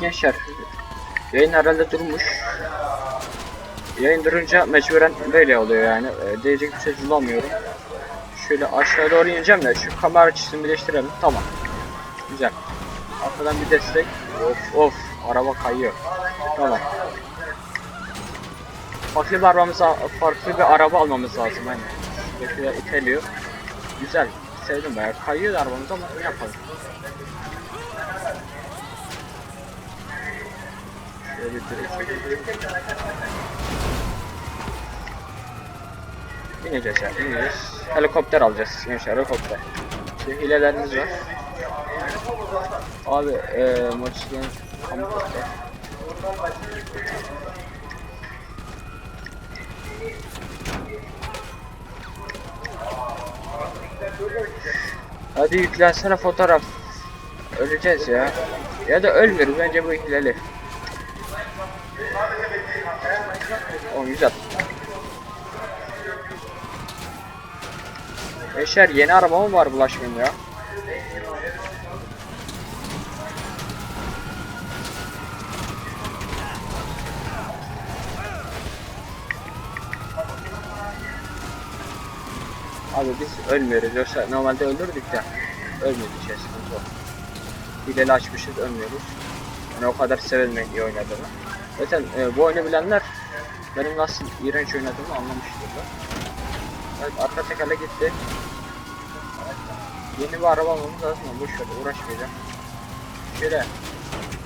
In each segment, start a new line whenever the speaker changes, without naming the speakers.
Gençler. Yayın herhalde durmuş. Yayın durunca mecburen böyle oluyor yani. Ee, diyecek bir şey bulamıyorum. Şöyle aşağı doğru ineceğim de şu kamera açısını birleştirelim. Tamam. Güzel. Arkadan bir destek. Of of. Araba kayıyor. Tamam. Farklı bir arabamız farklı bir araba almamız lazım hani. Şurada iteliyor. Güzel. Sevdim bayağı. Kayıyor arabamız ama ne yapalım. Şöyle bir İneceğiz ya, ineceğiz. Helikopter alacağız gençler, helikopter. Şimdi hilelerimiz var. Abi, eee maçın kampüste. Hadi yüklensene fotoğraf. Öleceğiz ya. Ya da ölmüyoruz bence bu hileli. O güzel. Eşer yeni araba mı var bulaşmayın ya? Abi biz ölmüyoruz yoksa normalde ölürdük de ölmedik şey sıkıntı. Hileli açmışız ölmüyoruz. Yani o kadar sevilmeyin iyi oynadığını. Zaten e, bu oyunu bilenler benim nasıl iğrenç oynadığımı anlamıştırlar. Evet arka tekerle gitti. Yeni bir araba almamız lazım ama boş ver uğraşmayacağım. Şöyle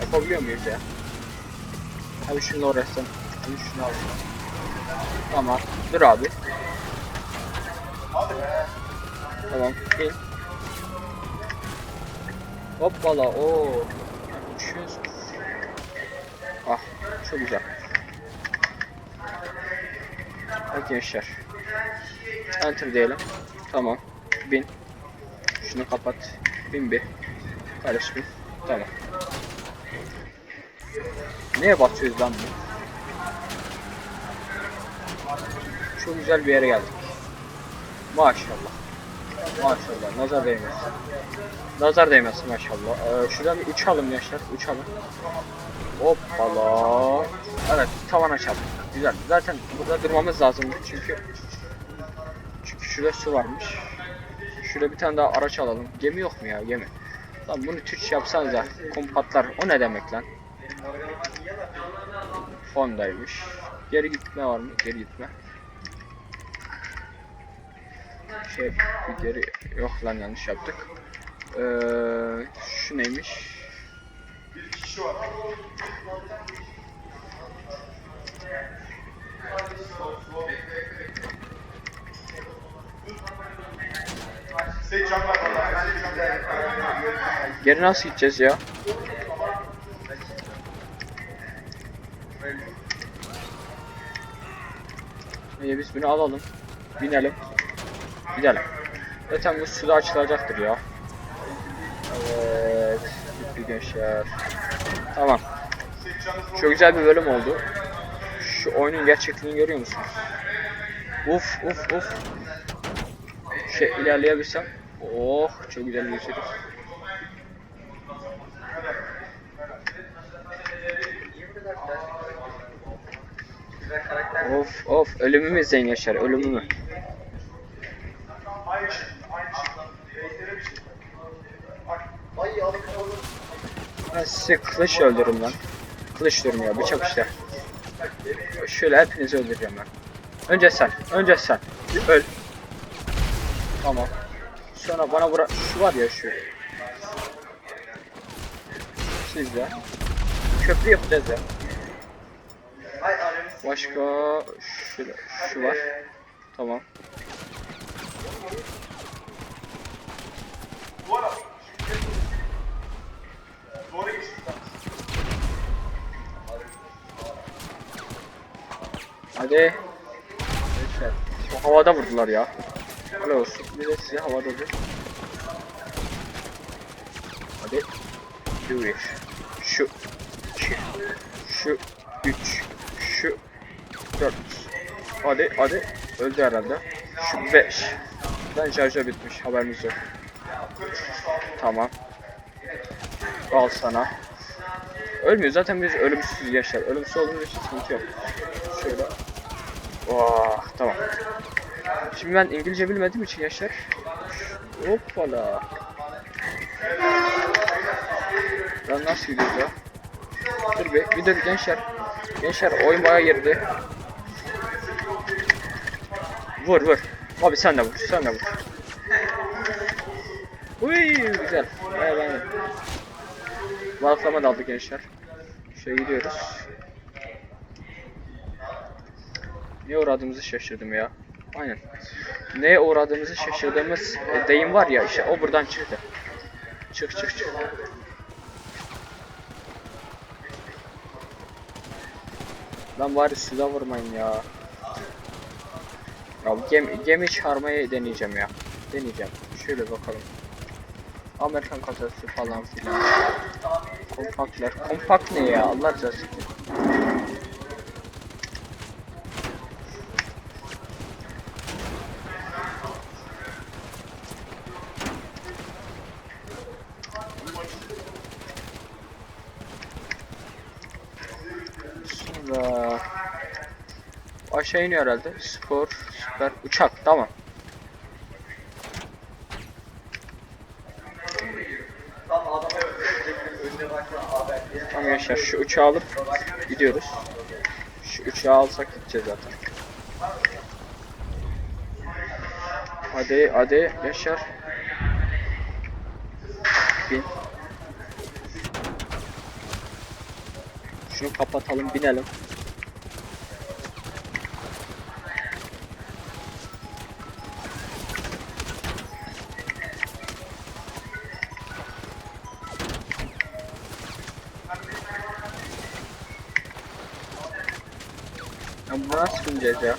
yapabiliyor muyuz ya? Hadi şunu uğraşsın. Hadi şunu al. Tamam. Dur abi. Tamam. İn. Hoppala. Oo. Uçuyoruz. Çok güzel. Evet gençler. Enter diyelim. Tamam. Bin. Şunu kapat. Bin bir. Kardeş bin. Tamam. Neye basıyoruz lan bu? Çok güzel bir yere geldik. Maşallah. Maşallah. Nazar değmesin. Nazar değmesin maşallah. Ee, şuradan uçalım gençler. Uçalım. Hoppala. Evet tavan açalım. Güzel. Zaten burada durmamız lazım çünkü çünkü şurada su varmış. Şurada bir tane daha araç alalım. Gemi yok mu ya gemi? Lan bunu Türkçe yapsanız ya. Kompatlar. O ne demek lan? Fondaymış. Geri gitme var mı? Geri gitme. Şey bir geri yok lan yanlış yaptık. Ee, şu neymiş?
Kişi var.
Geri nasıl gideceğiz ya? İyi biz bunu alalım. Binelim. Gidelim. Zaten bu suda açılacaktır ya. Evet. Bir gençler. Tamam. Çok güzel bir bölüm oldu. Şu oyunun gerçekliğini görüyor musunuz? Uf uf uf. Şey ilerleyebilsem. Oh çok güzel yüzüyoruz. Of of ölümümü izleyin yaşar ölümümü.
Aynı şey. Aynı şey. Renkleri bir şey. Bak. Ay ya.
Ben size kılıç öldürürüm lan. Kılıç ya bıçak işte. Şöyle hepinizi öldüreceğim ben. Önce sen, önce sen. Öl. Tamam. Sonra bana bura şu var ya şu. Siz de. Köprü yapacağız ya. Başka şu, şu var. Tamam. Hadi. Neyse. Şu havada vurdular ya. Helal olsun. Bir de size havada vurdu. Hadi. Bir. Şu. iki, Şu. Üç. Şu. Dört. Hadi hadi. Öldü herhalde. Şu beş. Ben şarjör bitmiş. Haberiniz yok. Tamam. Al sana. Ölmüyor zaten biz ölümsüz yaşlar. Ölümsüz olduğumuz için sıkıntı yok. Şöyle. Vah tamam. Şimdi ben İngilizce bilmediğim için yaşlar. Hoppala. Lan nasıl gidiyoruz ya? Dur bir, bir dur gençler. Gençler oyun bayağı girdi. Vur vur. Abi sen de vur, sen de vur. Uy güzel. Bayağı beğendim. Balıklama da aldık gençler. Şöyle gidiyoruz. Neye uğradığımızı şaşırdım ya. Aynen. Neye uğradığımızı şaşırdığımız e, deyim var ya işte o buradan çıktı. Çık çık çık. Lan bari size vurmayın ya. Ya gemi, gemi çağırmayı deneyeceğim ya. Deneyeceğim. Şöyle bakalım. Amerikan kasası falan filan. Kompaktler. Kompakt ne ya? Allah için. Sonra aşağı iniyor herhalde. Spor, süper, uçak tamam. Tamam gençler şu uçağı alıp gidiyoruz. Şu uçağı alsak gideceğiz zaten. Hadi hadi Yaşar. Şunu kapatalım binelim. Ya bu nasıl ya?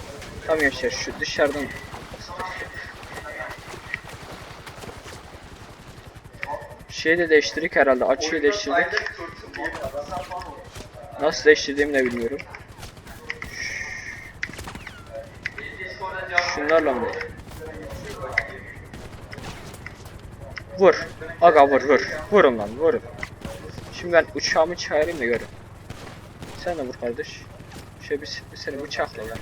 Tamam Yaşar şu dışarıdan Şeyi de değiştirdik herhalde. Açıyı değiştirdik. Nasıl değiştirdiğimi de bilmiyorum. Şunlarla mı? Vur. Aga vur vur. Vurun lan vurun. Şimdi ben uçağımı çağırayım da görün. Sen de vur kardeş. Şey bir seni bıçakla lan.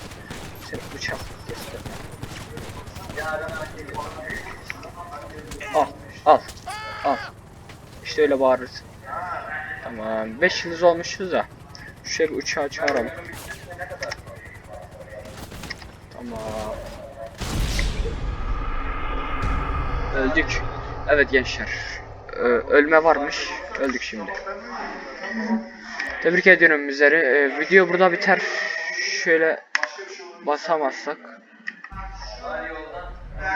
Seni bıçakla. göster. Al al al. İşte öyle bağırırsın. Tamam. 5 yıldız olmuşuz da. Şöyle uçağı çağıralım. Tamam. Öldük. Evet gençler. Ee, ölme varmış. Öldük şimdi. Tebrik ediyorum bizleri. Ee, video burada biter. Şöyle basamazsak.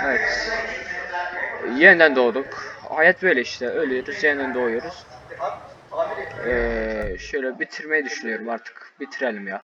Evet. Yeniden doğduk. Hayat böyle işte. Ölüyoruz, yeniden doğuyoruz. Ee, şöyle bitirmeyi düşünüyorum artık. Bitirelim ya.